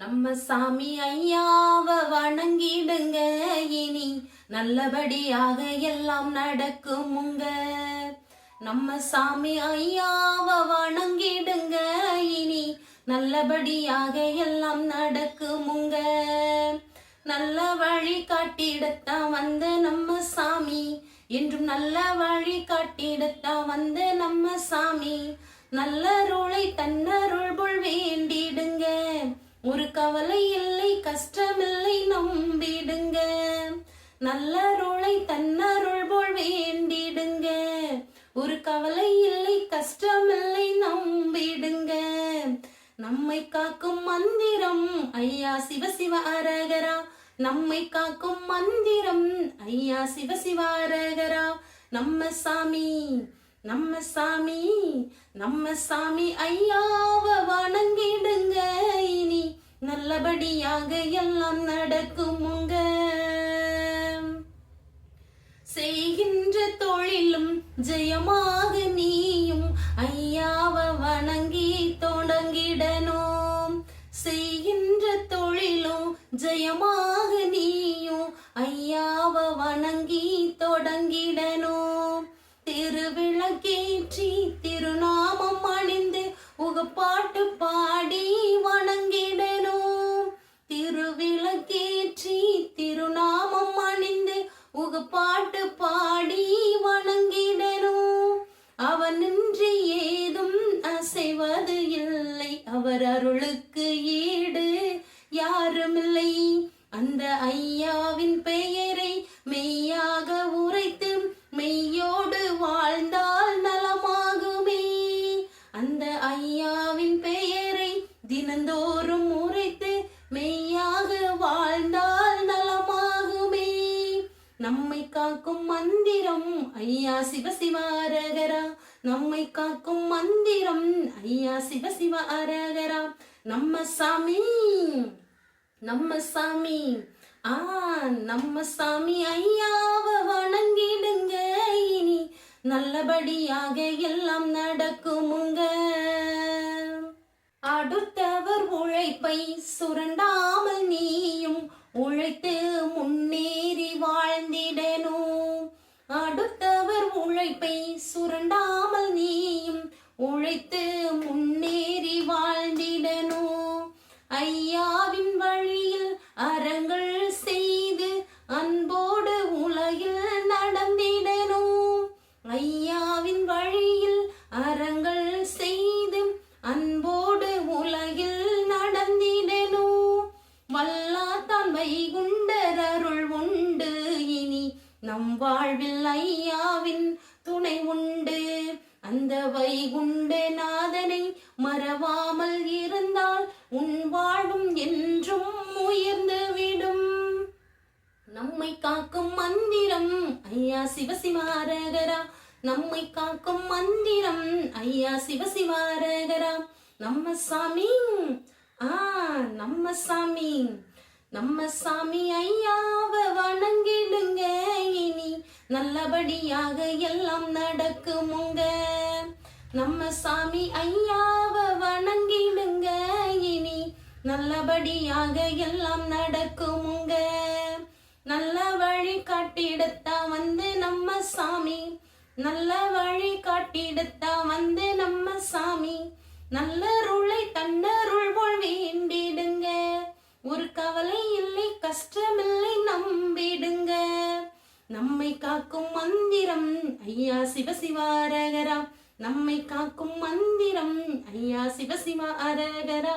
நம்ம சாமி ஐயாவ வணங்கிடுங்க. இனி நல்லபடியாக எல்லாம் நடக்குமுங்க நம்ம சாமி ஐயாவ வணங்கிடுங்க. இனி நல்லபடியாக எல்லாம் நடக்குமுங்க நல்ல வழி காட்டிடத்தான் வந்த நம்ம சாமி. என்றும் நல்ல வழி காட்டிடத்தான் வந்த நம்ம சாமி. நல்லருளை தன்னருள் போல் வேண்டிடுங்க. ஒரு கவலை இல்லை கஷ்டமில்லை நம்பிடுங்க. நல்லருளை தன்னருள் போல் வேண்டிடுங்க. ஒரு கவலை இல்லை கஷ்டமில்லை நம்பிடுங்க. நம்மை காக்கும் மந்திரம் ஐயா சிவ அரகரா. நம்மை காக்கும் மந்திரம் ஐயா சிவ அரகரா. நம்ம சாமி நம்ம சாமி நம்ம சாமி ஐயாவ வணங்கிடுங்க. நல்லபடியாக எல்லாம் நடக்கும் உங்க. செய்கின்ற தொழிலும் ஜெயமாக நீயும் ஐயாவ வணங்கி தொடங்கிடணும். செய்கின்ற தொழிலும் ஜெயமாக அருளுக்கு ஈடு யாருமில்லை. அந்த ஐயாவின் பெயரை மெய்யாக உரைத்து மெய்யோடு வாழ்ந்தால் நலமாகுமே. அந்த ஐயாவின் பெயரை தினந்தோறும் உரைத்து மெய்யாக வாழ்ந்தால் நலமாகுமே. நம்மை காக்கும் மந்திரம். ஐயா சிவசிவ அரகரா. நம்மை காக்கும் மந்திரம். ஐயா சிவசிவ அரகரா. நம்ம சாமி நம்ம சாமி. ஆ நம்ம சாமி ஐயாவ வணங்கிடுங்க இனி. நல்லபடியாக எல்லாம் நடக்குமுங்க. அடுத்தவர் உழைப்பை சுரண்டாமல் நீயும் உழைத்து உழைத்து முன்னேறி வாழ்ந்திடனோ? ஐயாவின் வழியில் அறங்கள் செய்து அன்போடு உலகில் நடந்திடனோ? ஐயாவின் வழியில் அறங்கள் செய்து அன்போடு உலகில் நடந்திடனோ? வல்லாத்தான் வைகுண்டர் அருள் உண்டு. இனி நம் வாழ்வில் ஐயாவின் துணை உண்டு. அந்த வைகுண்ட நாதனை மறவாமல் இருந்தால் உன் வாழும் என்றும் உயர்ந்து விடும். நம்மை காக்கும் மந்திரம் ஐயா சிவசிமாரகரா. நம்மை காக்கும் மந்திரம் ஐயா சிவசிமாரகரா. நம்ம சாமி ஆ நம்ம சாமி. நம்ம சாமி ஐயாவ வணங்கிடுங்க இனி நல்லபடியாக எல்லாம் நடக்குமுங்க. நம்ம சாமி ஐயாவ வணங்கிடுங்க. இனி நல்லபடியாக எல்லாம் நடக்குமுங்க. நல்ல வழி காட்டிடுத்தா வந்து நம்ம சாமி. நல்ல வழி காட்டிடுத்தா வந்து நம்ம சாமி. நல்லருளை தன்னருள் போல் வேண்டிடுங்க. ஒரு கவலை இல்லை கஷ்டமில்லை ஐயா ஐயா சிவசிவாரகரா நம்மை காக்கும் மந்திரம். ஐயா சிவசிவா அரகரா.